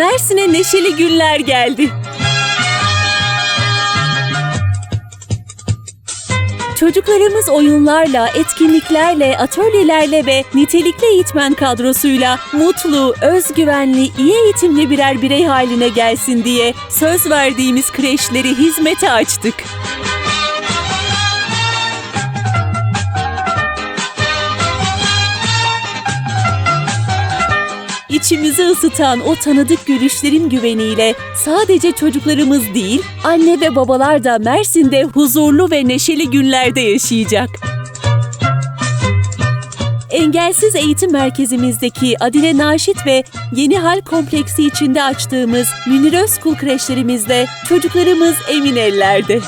Mersin'e neşeli günler geldi. Çocuklarımız oyunlarla, etkinliklerle, atölyelerle ve nitelikli eğitmen kadrosuyla mutlu, özgüvenli, iyi eğitimli birer birey haline gelsin diye söz verdiğimiz kreşleri hizmete açtık. İçimizi ısıtan o tanıdık gülüşlerin güveniyle sadece çocuklarımız değil, anne ve babalar da Mersin'de huzurlu ve neşeli günlerde yaşayacak. Engelsiz Eğitim Merkezimizdeki Adile Naşit ve Yeni Hal Kompleksi içinde açtığımız Münir Özkul kreşlerimizde çocuklarımız emin ellerde.